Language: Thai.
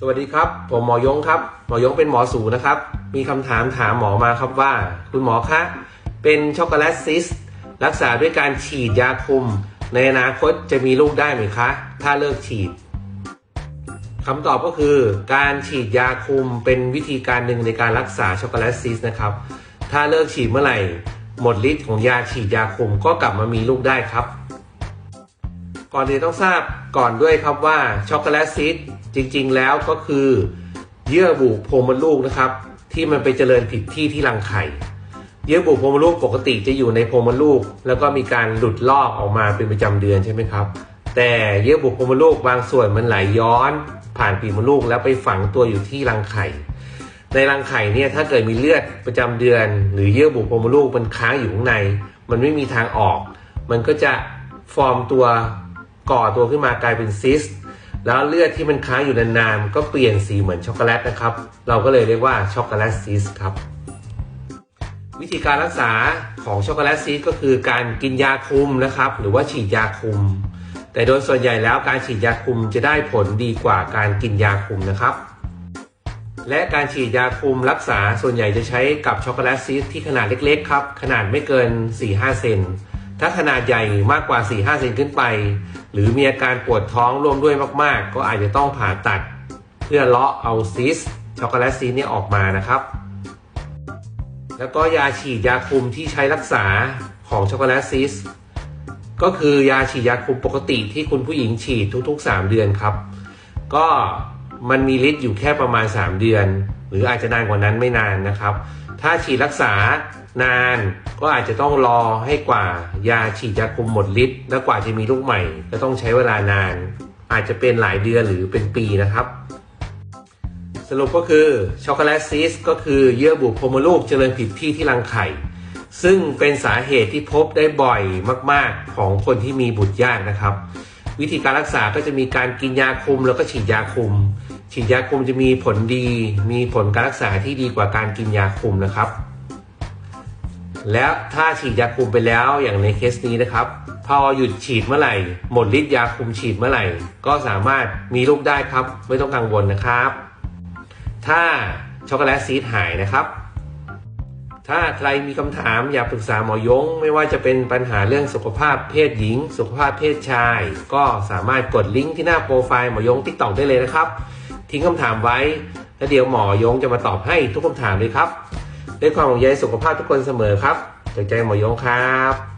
สวัสดีครับ ผมหมอยงครับ หมอยงเป็นหมอสูนะครับ มีคำถามถามหมอมาครับว่า คุณหมอคะ เป็นช็อกโกแลตซิส รักษาด้วยการฉีดยาคุม ในอนาคตจะมีลูกได้ไหมคะ ถ้าเลิกฉีดคำตอบก็คือ การฉีดยาคุมเป็นวิธีการหนึ่งในการรักษาช็อกโกแลตซิสนะครับ ถ้าเลิกฉีดเมื่อไหร่ หมดฤทธิ์ของยาฉีดยาคุมก็กลับมามีลูกได้ครับ ก่อนอื่นต้องทราบก่อนด้วยครับว่าช็อกโกแลตซีดจริง ๆ แล้วก็คือเยื่อบุโพรงมดลูกนะครับ ที่มันไปเจริญผิดที่ที่รังไข่ เยื่อบุโพรงมดลูกปกติจะอยู่ในโพรงมดลูก แล้วก็มีการหลุดลอกออกมาเป็นประจำเดือนใช่ไหมครับ แต่เยื่อบุโพรงมดลูกบางส่วนมันไหลย้อน ผ่านปีกมดลูกแล้วไปฝังตัวอยู่ที่รังไข่ ในรังไข่เนี่ยถ้าเกิดมีเลือดประจำเดือน หรือเยื่อบุโพรงมดลูกมันค้างอยู่ข้างใน มันไม่มีทางออก มันก็จะฟอร์มตัว ก่อตัวขึ้นมากลายเป็นซิสแล้วเลือดที่มันค้างอยู่นานๆก็เปลี่ยนสีเหมือนช็อกโกแลตนะครับ เราก็เลยเรียกว่าช็อกโกแลตซิสครับ วิธีการรักษาของช็อกโกแลตซีสก็คือการกินยาคุมนะครับ หรือว่าฉีดยาคุม แต่โดยส่วนใหญ่แล้วการฉีดยาคุมจะได้ผลดีกว่าการกินยาคุมนะครับ และการฉีดยาคุมรักษาส่วนใหญ่จะใช้กับช็อกโกแลตซีสที่ขนาดเล็กๆครับ ขนาดไม่เกิน 4-5 เซน ถ้าขนาดใหญ่มากกว่า 4-5เซนขึ้นไป หรือมีอาการปวดท้องร่วมด้วยมาก ๆ ก็อาจจะต้องผ่าตัด เพื่อเลาะเอาซิสช็อกโกแลตซีสเนี่ยออกมานะครับ แล้วก็ยาฉีดยาคุมที่ใช้รักษาของช็อกโกแลตซิสก็คือยาฉีดยาคุมปกติที่คุณผู้หญิงฉีดทุกๆ 3 เดือนครับ ก็มันมีฤทธิ์อยู่แค่ประมาณ 3 เดือน หรืออาจจะนานกว่านั้นไม่นานนะครับ ถ้าฉีดรักษานานก็อาจจะต้องรอให้กว่ายาฉีดยาคุมหมดฤทธิ์แล้วกว่าจะมีลูกใหม่ ก็ต้องใช้เวลานาน อาจจะเป็นหลายเดือนหรือเป็นปีนะครับ สรุปก็คือช็อกโกแลตซีสก็คือเยื่อบุโพรงมดลูกเจริญผิดที่ที่รังไข่ ซึ่งเป็นสาเหตุที่พบได้บ่อยมาก ๆ ของคนที่มีบุตรยากนะครับ วิธีการรักษาก็จะมีการกินยาคุมแล้วก็ฉีดยาคุม ฉีดยาคุมจะมีผลดี มีผลการรักษาที่ดีกว่าการกินยาคุมนะครับ แล้วถ้าฉีดยาคุมไปแล้วอย่างในเคสนี้นะครับ พอหยุดฉีดเมื่อไหร่ หมดฤทธิ์ยาคุมฉีดเมื่อไหร่ ก็สามารถมีลูกได้ครับ ไม่ต้องกังวลนะครับ ถ้าช็อกโกแลตซีดหายนะครับ ถ้าใครมีคำถามอยากปรึกษาหมอยง ไม่ว่าจะเป็นปัญหาเรื่องสุขภาพเพศหญิง สุขภาพเพศชาย ก็สามารถกดลิงก์ที่หน้าโปรไฟล์หมอยงติ๊กต็อกได้เลยนะครับ ทิ้งคำถามไว้ แล้วเดี๋ยวหมอยงจะมาตอบให้ทุกคำถามเลยครับด้วยความห่วงใยสุขภาพทุกคนเสมอครับจากใจหมอยงครับ